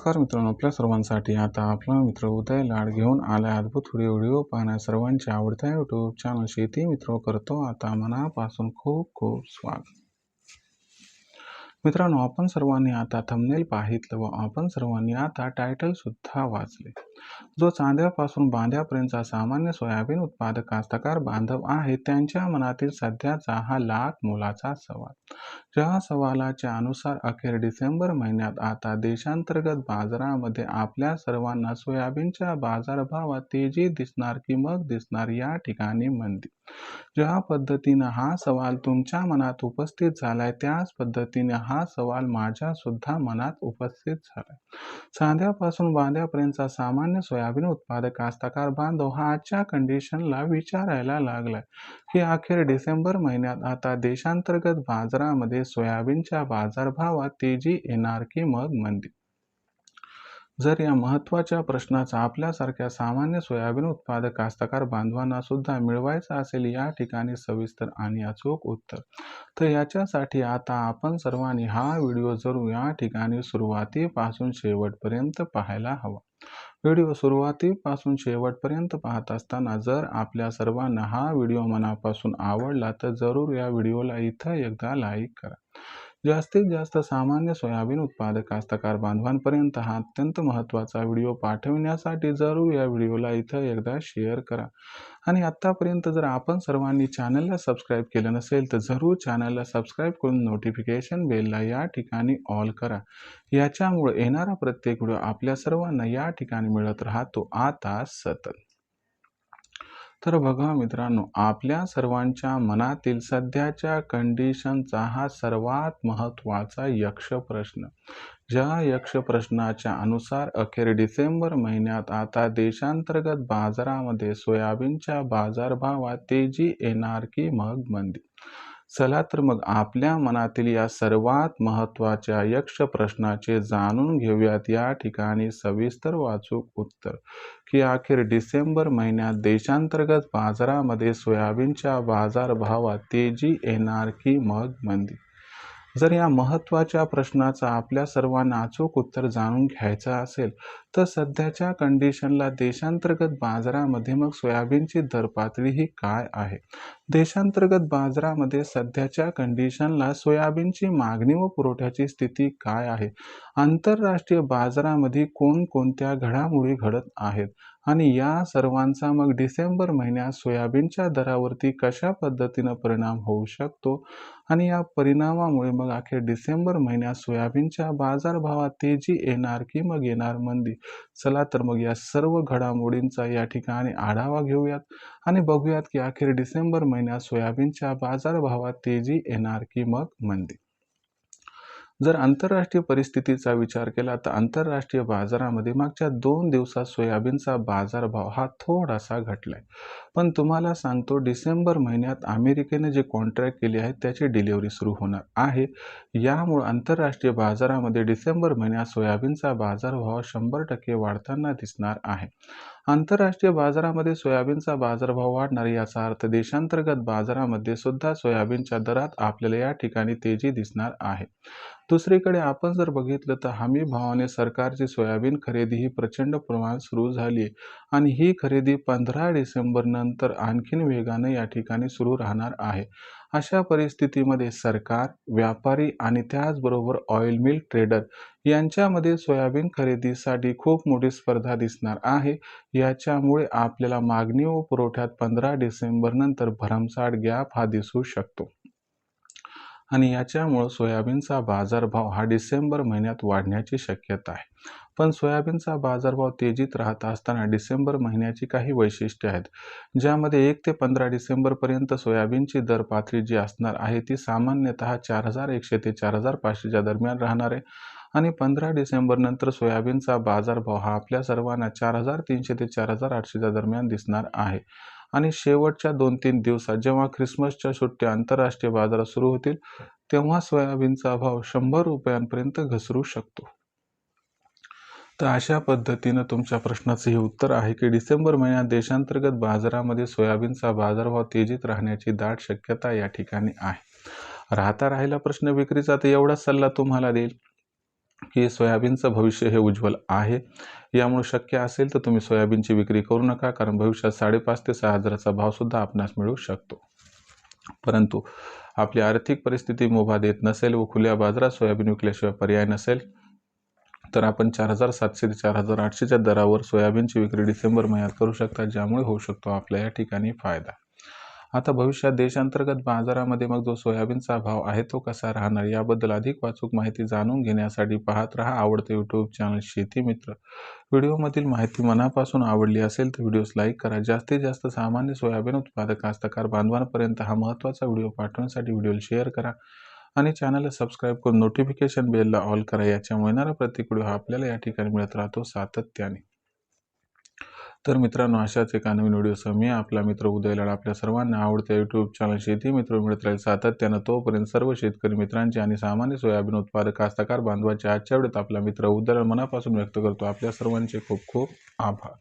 नमस्कार मित्रांनो आपल्या सर्वांसाठी आता आपला मित्र उदय लाड घेऊन आलाय अद्भुत व्हिडिओ व्हिडिओ पाहण्या सर्वांच्या आवडत्या यूट्यूब चॅनल शेती मित्र करतो. आता मनापासून खूप खूप स्वागत. मित्रांनो आपण सर्वांनी आता थंबनेल पाहितलं व आपण सर्वांनी आता टायटल सुद्धा वाचले. जो चांद्यापासून बांध्यापर्यंतचा सामान्य सोयाबीन उत्पादक कास्तकार बांधव आहे त्यांच्या मनातील सध्याचा हा लाख मोलाचा सवाल. ज्या सवालाच्या अनुसार अखेर डिसेंबर महिन्यात आता देशांतर्गत बाजारामध्ये आपल्या सर्वांना सोयाबीनच्या बाजारभावात तेजी दिसणार की मग दिसणार या ठिकाणी मंदी. ज्या पद्धतीनं हा सवाल तुमच्या मनात उपस्थित झालाय त्याच पद्धतीने हा सवाल माझ्या सुद्धा मनात उपस्थित झालाय. चांद्यापासून बांध्यापर्यंतचा सामान्य सोयाबीन उत्पादक कास्तकार बांधव हा आजच्या कंडिशनला विचारायला लागलाय. की अखेर डिसेंबर महिन्यात आता देशांतर्गत बाजारामध्ये सोयाबीनच्या बाजारभावात तेजी येणार की मग मंदी? जर या महत्त्वाच्या प्रश्नाचा आपल्यासारख्या सामान्य सोयाबीन उत्पादक कास्तकार बांधवांना सुद्धा मिळवायचं असेल या ठिकाणी सविस्तर आणि अचूक उत्तर. तर याच्यासाठी आता आपण सर्वांनी हा व्हिडिओ जरूर या ठिकाणी सुरुवातीपासून शेवटपर्यंत पाहायला हवा. व्हिडिओ सुरुवातीपासून शेवटपर्यंत पाहत असताना जर आपल्या सर्वांना हा व्हिडिओ मनापासून आवडला तर जरूर या व्हिडिओला इथं एकदा लाईक करा. जास्तीत जास्त सामान्य सोयाबीन उत्पादक कास्तकार बांधवांपर्यंत हा अत्यंत महत्त्वाचा व्हिडिओ पाठवण्यासाठी जरूर या व्हिडिओला इथं एकदा शेअर करा. आणि आत्तापर्यंत जर आपण सर्वांनी चॅनलला सबस्क्राईब केलं नसेल तर जरूर चॅनलला सबस्क्राईब करून नोटिफिकेशन बेलला या ठिकाणी ऑल करा. याच्यामुळे येणारा प्रत्येक व्हिडिओ आपल्या सर्वांना या ठिकाणी मिळत राहतो. आता सतत तर बघा मित्रांनो आपल्या सर्वांच्या मनातील सध्याच्या कंडिशनचा हा सर्वात महत्त्वाचा यक्ष प्रश्न ज्या यक्ष प्रश्नाच्या अनुसार अखेर डिसेंबर महिन्यात आता देशांतर्गत बाजारामध्ये सोयाबीनच्या बाजारभावात तेजी येणार की मग मंदी चला तर मग आपल्या मनातील या सर्वात महत्त्वाच्या यक्ष प्रश्नाचे जाणून घेऊयात. या ठिकाणी सविस्तर वाचूक उत्तर. की अखेर डिसेंबर महिन्यात देशांतर्गत बाजारामध्ये सोयाबीनच्या बाजारभावात तेजी येणार की मग मंदी? जर या महत्त्वाच्या प्रश्नाचा आपल्या सर्वांना अचूक उत्तर जाणून घ्यायचं असेल तर सध्याच्या कंडिशनला देशांतर्गत बाजारामध्ये मग सोयाबीनची दर पातळी ही काय आहे? देशांतर्गत बाजारामध्ये सध्याच्या कंडिशनला सोयाबीनची मागणी व पुरवठ्याची स्थिती काय आहे? आंतरराष्ट्रीय बाजारामध्ये कोणकोणत्या घडामोडी घडत आहेत? आणि या सर्वांचा मग डिसेंबर महिन्यात सोयाबीनच्या दरावरती कशा पद्धतीनं परिणाम होऊ शकतो? आणि या परिणामामुळे मग अखेर डिसेंबर महिन्यात सोयाबीनच्या बाजारभावात तेजी येणार की मग येणार मंदी? चला तर मग या सर्व घडामोडींचा या ठिकाणी आढावा घेऊयात. आणि बघूयात की अखेर डिसेंबर महिन्यात सोयाबीनच्या बाजारभावात तेजी येणार की मग मंदी? जर आंतरराष्ट्रीय परिस्थितीचा विचार केला तर आंतरराष्ट्रीय बाजारामध्ये मागच्या दोन दिवसात सोयाबीनचा बाजारभाव हा थोडासा घटलाय. पण तुम्हाला सांगतो डिसेंबर महिन्यात अमेरिकेने जे कॉन्ट्रॅक्ट केले आहेत त्याची डिलिव्हरी सुरू होणार आहे. यामुळे आंतरराष्ट्रीय बाजारामध्ये डिसेंबर महिन्यात सोयाबीनचा बाजारभाव शंभर टक्के वाढताना दिसणार आहे. आंतरराष्ट्रीय बाजारामध्ये सोयाबीनचा बाजारभाव वाढणार याचा अर्थ देशांतर्गत बाजारामध्ये सुद्धा सोयाबीनच्या दरात आपल्याला या ठिकाणी तेजी दिसणार आहे. दुसरीकडे आपण जर बघितलं तर हमी भावाने सरकारची सोयाबीन खरेदी ही प्रचंड प्रमाणात सुरू झाली आणि ही खरेदी पंधरा डिसेंबर नंतर आणखीन वेगाने या ठिकाणी सुरू राहणार आहे. अशा परिस्थितीमध्ये सरकार व्यापारी आणि त्याचबरोबर ऑइल मिल ट्रेडर यांच्यामध्ये सोयाबीन खरेदीसाठी खूप मोठी स्पर्धा दिसणार आहे. याच्यामुळे आपल्याला मागणी व पुरवठ्यात पंधरा डिसेंबर नंतर भरमसाठ गॅप हा दिसू शकतो. आणि याच्यामुळं सोयाबीनचा बाजारभाव हा डिसेंबर महिन्यात वाढण्याची शक्यता आहे. पण सोयाबीनचा बाजारभाव तेजीत राहत असताना डिसेंबर महिन्याची काही वैशिष्ट्ये आहेत ज्यामध्ये एक ते पंधरा डिसेंबरपर्यंत सोयाबीनची दर पातळी जी असणार आहे ती सामान्यतः चार हजार एकशे ते चार हजार पाचशेच्या दरम्यान राहणार आहे. आणि पंधरा डिसेंबरनंतर सोयाबीनचा बाजारभाव हा आपल्या सर्वांना चार हजार तीनशे ते चार हजार आठशेच्या दरम्यान दिसणार आहे. आणि शेवटच्या दोन तीन दिवसात जेव्हा ख्रिसमसच्या सुट्ट्या आंतरराष्ट्रीय बाजारात सुरू होतील तेव्हा सोयाबीनचा भाव शंभर रुपयांपर्यंत घसरू शकतो. तर अशा पद्धतीनं तुमच्या प्रश्नाचं हे उत्तर आहे की डिसेंबर महिन्यात देशांतर्गत बाजारामध्ये सोयाबीनचा बाजारभाव तेजीत राहण्याची दाट शक्यता या ठिकाणी आहे. राहता राहिला प्रश्न विक्रीचा तर एवढाच सल्ला तुम्हाला देईल. की सोयाबीनचं भविष्य हे उज्ज्वल आहे. यामुळे शक्य असेल तर तुम्ही सोयाबीनची विक्री करू नका कारण भविष्यात साडेपाच ते सहा हजाराचा भावसुद्धा आपणास मिळू शकतो. परंतु आपली आर्थिक परिस्थिती मुभा देत नसेल व खुल्या बाजारात सोयाबीन विकल्याशिवाय पर्याय नसेल तर आपण चार हजार सातशे ते चार हजार आठशेच्या दरावर सोयाबीनची विक्री डिसेंबर महिन्यात करू शकता ज्यामुळे होऊ शकतो आपल्या या ठिकाणी फायदा. आता भविष्यात देशांतर्गत बाजारामध्ये मग जो सोयाबीनचा भाव आहे तो कसा राहणार याबद्दल अधिक वाचूक माहिती जाणून घेण्यासाठी पाहत रहा आवडते यूट्यूब चॅनल शेती मित्र. व्हिडिओमधील माहिती मनापासून आवडली असेल तर व्हिडिओस लाईक करा. जास्तीत जास्त सामान्य सोयाबीन उत्पादक कास्तकार बांधवांपर्यंत हा महत्त्वाचा व्हिडिओ पाठवण्यासाठी व्हिडिओ शेअर करा आणि चॅनलला सबस्क्राईब करून नोटिफिकेशन बेलला ऑल करा. याच्यामुळे येणारा प्रत्येक व्हिडिओ हा आपल्याला या ठिकाणी मिळत राहतो सातत्याने. तर मित्रांनो अशाच एका नवीन व्हिडिओसह मी आपला मित्र उदयलाड आपल्या सर्वांना आवडत्या यूट्यूब चॅनल शेती मित्र मिळत राहील सातत्यानं तोपर्यंत सर्व शेतकरी मित्रांचे आणि सामान्य सोयाबीन उत्पादक कास्तकार बांधवांचे आजच्या वेळेत आपला मित्र उदयलाड मनापासून व्यक्त करतो. आपल्या सर्वांचे खूप खूप आभार.